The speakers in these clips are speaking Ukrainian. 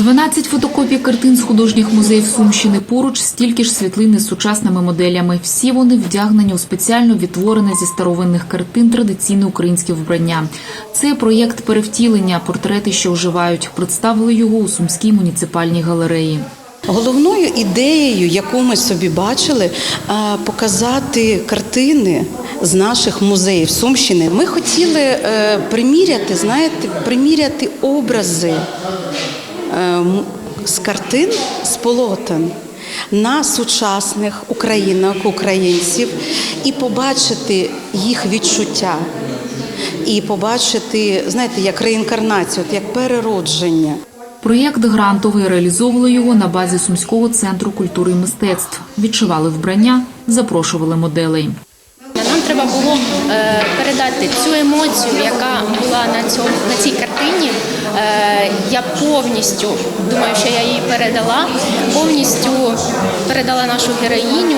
12 фотокопій картин з художніх музеїв Сумщини поруч, стільки ж світлини з сучасними моделями. Всі вони вдягнені у спеціально відтворене зі старовинних картин традиційне українське вбрання. Це проєкт перевтілення, портрети, що оживають. Представили його у Сумській муніципальній галереї. Головною ідеєю, яку ми собі бачили, показати картини з наших музеїв Сумщини. Ми хотіли е, приміряти, знаєте, приміряти образи з картин з полотен на сучасних українок, українців і побачити їх відчуття. І побачити, знаєте, як реінкарнацію, як переродження. Проєкт грантовий реалізовували його на базі Сумського центру культури і мистецтв. Відшивали вбрання, запрошували моделей. Треба було е, передати цю емоцію, яка була на цьому на цій картині. Е, я повністю думаю, що я її передала, повністю передала нашу героїню,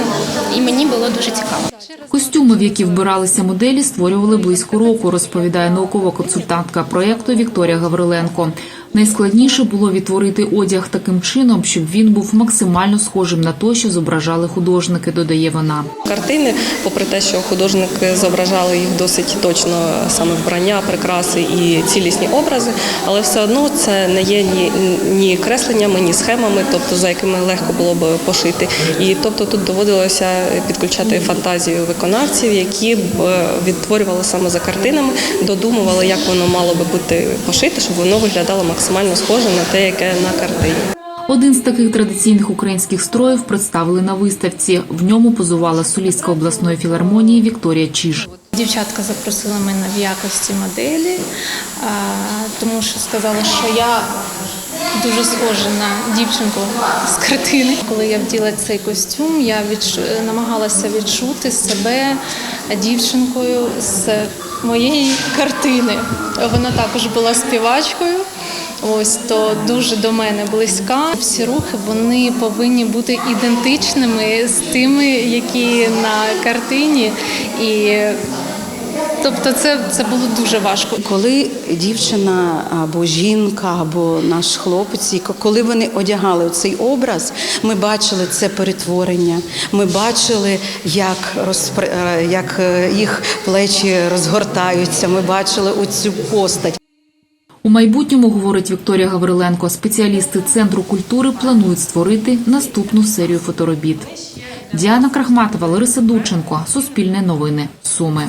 і мені було дуже цікаво. Костюми, в які вбиралися моделі, створювали близько року, розповідає наукова консультантка проєкту Вікторія Гавриленко. Найскладніше було відтворити одяг таким чином, щоб він був максимально схожим на те, що зображали художники, додає вона. Картини, попри те, що художники зображали їх досить точно, саме вбрання, прикраси і цілісні образи, але все одно це не є ні, ні кресленнями, ні схемами, тобто за якими легко було б пошити. І тобто тут доводилося підключати фантазію виконавців, які б відтворювали саме за картинами, додумували, як воно мало би бути пошите, щоб воно виглядало максимально схоже на те, яке на картині. Один з таких традиційних українських строїв представили на виставці. В ньому позувала солістка обласної філармонії Вікторія Чіж. Дівчатка запросила мене в якості моделі, тому що сказала, що я дуже схожа на дівчинку з картини. Коли я вділа цей костюм, я відчу... намагалася відчути себе дівчинкою з моєї картини. Вона також була співачкою. Ось то дуже до мене близька. Всі рухи вони повинні бути ідентичними з тими, які на картині. І тобто, це, це було дуже важко. Коли дівчина або жінка, або наш хлопець, коли вони одягали цей образ, ми бачили це перетворення. Ми бачили, як розпри... е, як е, їх плечі розгортаються. Ми бачили оцю постать. У майбутньому, говорить Вікторія Гавриленко, спеціалісти Центру культури планують створити наступну серію фоторобіт. Діана Крахматова, Лариса Дученко, Суспільне новини, Суми.